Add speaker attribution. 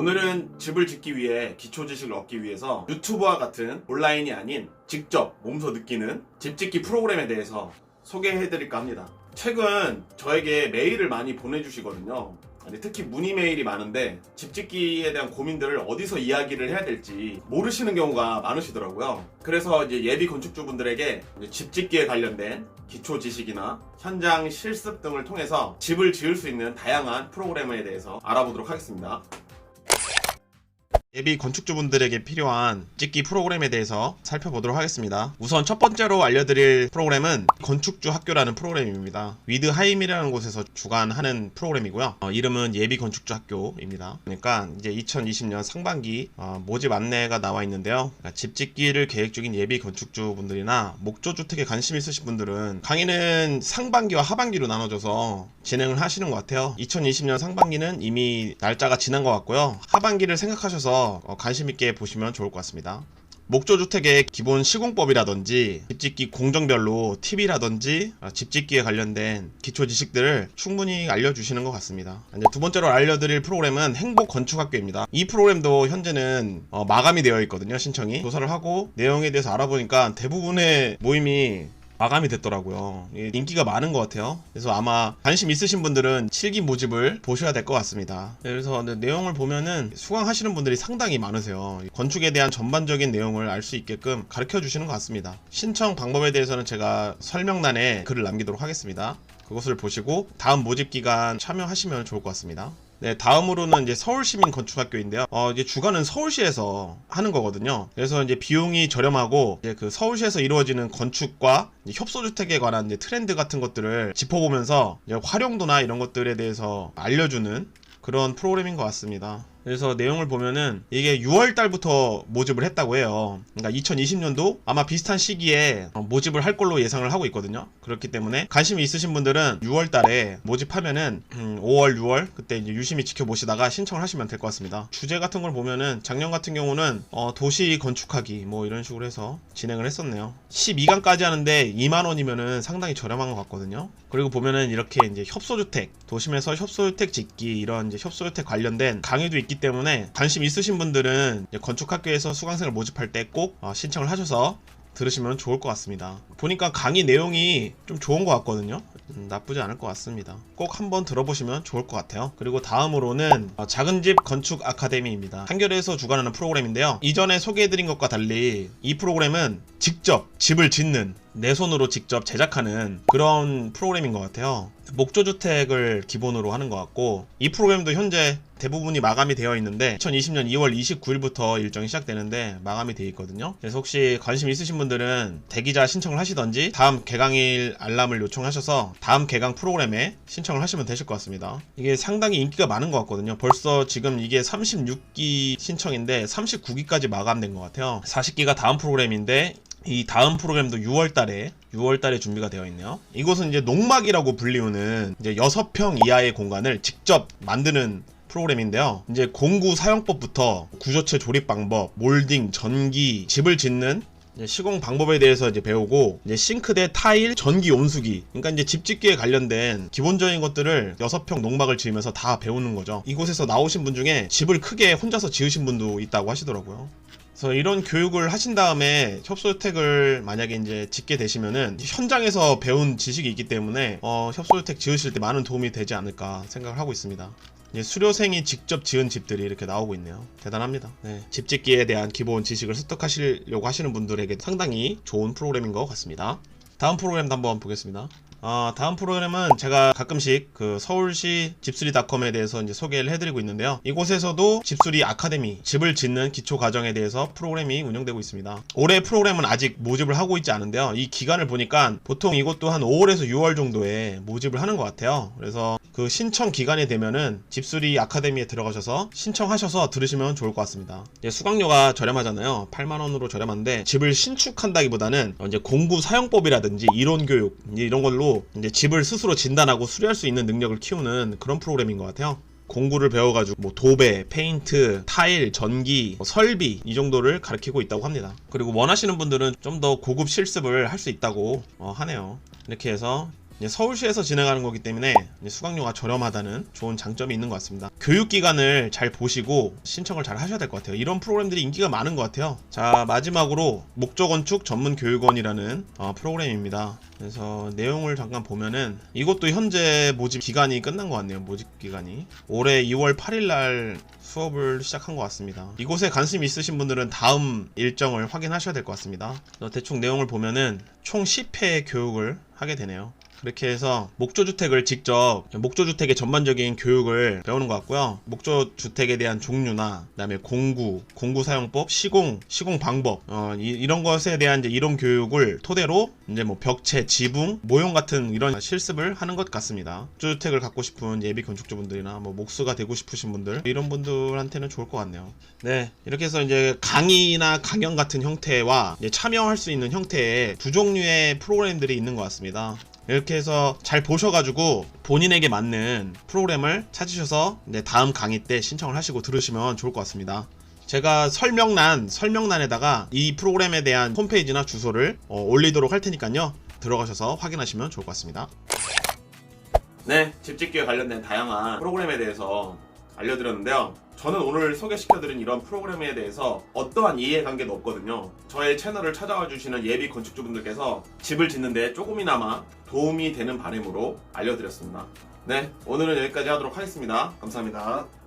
Speaker 1: 오늘은 집을 짓기 위해 기초 지식을 얻기 위해서 유튜버와 같은 온라인이 아닌 직접 몸소 느끼는 집 짓기 프로그램에 대해서 소개해드릴까 합니다. 최근 저에게 메일을 많이 보내주시거든요. 특히 문의 메일이 많은데 집 짓기에 대한 고민들을 어디서 이야기를 해야 될지 모르시는 경우가 많으시더라고요. 그래서 이제 예비 건축주분들에게 집 짓기에 관련된 기초 지식이나 현장 실습 등을 통해서 집을 지을 수 있는 다양한 프로그램에 대해서 알아보도록 하겠습니다. 예비 건축주분들에게 필요한 찍기 프로그램에 대해서 살펴보도록 하겠습니다. 우선 첫 번째로 알려드릴 프로그램은 건축주 학교라는 프로그램입니다. 위드 하임이라는 곳에서 주관하는 프로그램이고요. 어, 이름은 예비 건축주 학교입니다. 그러니까 이제 2020년 상반기 어, 모집 안내가 나와 있는데요. 그러니까 집 짓기를 계획 중인 예비 건축주분들이나 목조 주택에 관심 있으신 분들은 강의는 상반기와 하반기로 나눠져서 진행을 하시는 것 같아요. 2020년 상반기는 이미 날짜가 지난 것 같고요. 하반기를 생각하셔서 어, 관심 있게 보시면 좋을 것 같습니다. 목조주택의 기본 시공법이라든지 집짓기 공정별로 팁이라든지 어, 집짓기에 관련된 기초 지식들을 충분히 알려주시는 것 같습니다. 이제 두 번째로 알려드릴 프로그램은 행복건축학교입니다. 이 프로그램도 현재는 어, 마감이 되어 있거든요. 신청이 조사를 하고 내용에 대해서 알아보니까 대부분의 모임이 마감이 됐더라고요. 이 인기가 많은 것 같아요. 그래서 아마 관심 있으신 분들은 실기 모집을 보셔야 될 것 같습니다. 네, 그래서 내용을 보면은 수강하시는 분들이 상당히 많으세요. 건축에 대한 전반적인 내용을 알 수 있게끔 가르쳐 주시는 것 같습니다. 신청 방법에 대해서는 제가 설명란에 글을 남기도록 하겠습니다. 그것을 보시고 다음 모집 기간 참여하시면 좋을 것 같습니다. 네, 다음으로는 이제 서울시민 건축학교인데요. 어, 이제 주관은 서울시에서 하는 거거든요. 그래서 이제 비용이 저렴하고 이제 그 서울시에서 이루어지는 건축과 협소주택에 관한 이제 트렌드 같은 것들을 짚어보면서 활용도나 이런 것들에 대해서 알려주는 그런 프로그램인 것 같습니다. 그래서 내용을 보면은 이게 6월 달부터 모집을 했다고 해요. 그러니까 2020년도 아마 비슷한 시기에 어, 모집을 할 걸로 예상을 하고 있거든요. 그렇기 때문에 관심이 있으신 분들은 6월 달에 모집하면은 음, 5월, 6월 그때 이제 유심히 지켜보시다가 신청을 하시면 될 것 같습니다. 주제 같은 걸 보면은 작년 같은 경우는 어, 도시 건축하기 뭐 이런 식으로 해서 진행을 했었네요. 12강까지 하는데 2만 원이면은 상당히 저렴한 것 같거든요. 그리고 보면은 이렇게 이제 협소주택 도심에서 협소주택 짓기 이런 이제 협소주택 관련된 강의도 있기 때문에 관심 있으신 분들은 건축학교에서 수강생을 모집할 때꼭 어, 신청을 하셔서 들으시면 좋을 것 같습니다. 보니까 강의 내용이 좀 좋은 것 같거든요. 음, 나쁘지 않을 것 같습니다. 꼭 한번 들어보시면 좋을 것 같아요. 그리고 다음으로는 어, 작은 집 건축 아카데미입니다. 한겨레에서 주관하는 프로그램인데요. 이전에 소개해드린 것과 달리 이 프로그램은 직접 집을 짓는 내 손으로 직접 제작하는 그런 프로그램인 것 같아요. 목조주택을 기본으로 하는 것 같고 이 프로그램도 현재 대부분이 마감이 되어 있는데 2020년 2월 29일부터 일정이 시작되는데 마감이 되어 있거든요. 그래서 혹시 관심 있으신 분들은 대기자 신청을 하시던지 다음 개강일 알람을 요청하셔서 다음 개강 프로그램에 신청을 하시면 되실 것 같습니다. 이게 상당히 인기가 많은 것 같거든요. 벌써 지금 이게 36기 신청인데 39기까지 마감된 것 같아요. 40기가 다음 프로그램인데 이 다음 프로그램도 6월 달에 6월 달에 준비가 되어 있네요. 이곳은 이제 농막이라고 불리우는 이제 6평 이하의 공간을 직접 만드는 프로그램인데요. 이제 공구 사용법부터 구조체 조립 방법, 몰딩, 전기, 집을 짓는 시공 방법에 대해서 이제 배우고 이제 싱크대, 타일, 전기 온수기 그러니까 이제 집 짓기에 관련된 기본적인 것들을 6평 농막을 지으면서 다 배우는 거죠. 이곳에서 나오신 분 중에 집을 크게 혼자서 지으신 분도 있다고 하시더라고요. 그래서 이런 교육을 하신 다음에 협소주택을 만약에 이제 짓게 되시면은 현장에서 배운 지식이 있기 때문에 어, 협소주택 지으실 때 많은 도움이 되지 않을까 생각을 하고 있습니다. 이제 수료생이 직접 지은 집들이 이렇게 나오고 있네요. 대단합니다. 네, 집 짓기에 대한 기본 지식을 습득하시려고 하시는 분들에게 상당히 좋은 프로그램인 것 같습니다. 다음 프로그램도 한번 보겠습니다. 아, 다음 프로그램은 제가 가끔씩 그 서울시 집수리닷컴에 대해서 이제 소개를 해드리고 있는데요. 이곳에서도 집수리 아카데미, 집을 짓는 기초 과정에 대해서 프로그램이 운영되고 있습니다. 올해 프로그램은 아직 모집을 하고 있지 않은데요. 이 기간을 보니까 보통 이것도 한 5월에서 6월 정도에 모집을 하는 것 같아요. 그래서 그 신청 기간이 되면은 집수리 아카데미에 들어가셔서 신청하셔서 들으시면 좋을 것 같습니다. 수강료가 저렴하잖아요. 8만 원으로 저렴한데 집을 신축한다기보다는 이제 공구 사용법이라든지 이론 교육 이런 걸로 이제 집을 스스로 진단하고 수리할 수 있는 능력을 키우는 그런 프로그램인 것 같아요. 공구를 배워가지고 뭐 도배, 페인트, 타일, 전기, 뭐 설비 이 정도를 가르치고 있다고 합니다. 그리고 원하시는 분들은 좀 더 고급 실습을 할 수 있다고 어, 하네요. 이렇게 해서 서울시에서 진행하는 거기 때문에 수강료가 저렴하다는 좋은 장점이 있는 것 같습니다. 교육기간을 잘 보시고 신청을 잘 하셔야 될 것 같아요. 이런 프로그램들이 인기가 많은 것 같아요. 자 마지막으로 목조건축 전문 교육원이라는 어, 프로그램입니다. 그래서 내용을 잠깐 보면은 이것도 현재 모집 기간이 끝난 것 같네요. 모집 기간이 올해 2월 8일 날 수업을 시작한 것 같습니다. 이곳에 관심 있으신 분들은 다음 일정을 확인하셔야 될 것 같습니다. 어, 대충 내용을 보면은 총 10회 교육을 하게 되네요. 그렇게 해서 목조주택을 직접 목조주택의 전반적인 교육을 배우는 것 같고요. 목조주택에 대한 종류나 그다음에 공구, 공구 사용법, 시공, 시공 방법 어, 이, 런 것에 대한 이제 이론 교육을 토대로 이제 뭐 벽체, 지붕, 모형 같은 이런 실습을 하는 것 같습니다. 목조주택을 갖고 싶은 예비 건축주분들이나 뭐 목수가 되고 싶으신 분들 이런 분들한테는 좋을 것 같네요. 네 이렇게 해서 이제 강의나 강연 같은 형태와 이제 참여할 수 있는 형태의 두 종류의 프로그램들이 있는 것 같습니다. 이렇게 해서 잘 보셔가지고 본인에게 맞는 프로그램을 찾으셔서 다음 강의 때 신청을 하시고 들으시면 좋을 것 같습니다. 제가 설명란 설명란에다가 이 프로그램에 대한 홈페이지나 주소를 어, 올리도록 할 테니까요. 들어가셔서 확인하시면 좋을 것 같습니다. 네, 집짓기에 관련된 다양한 프로그램에 대해서 알려드렸는데요. 저는 오늘 소개시켜드린 이런 프로그램에 대해서 어떠한 이해관계도 없거든요. 저의 채널을 찾아와 주시는 예비 건축주분들께서 집을 짓는데 조금이나마 도움이 되는 바람으로 알려드렸습니다. 네, 오늘은 여기까지 하도록 하겠습니다. 감사합니다.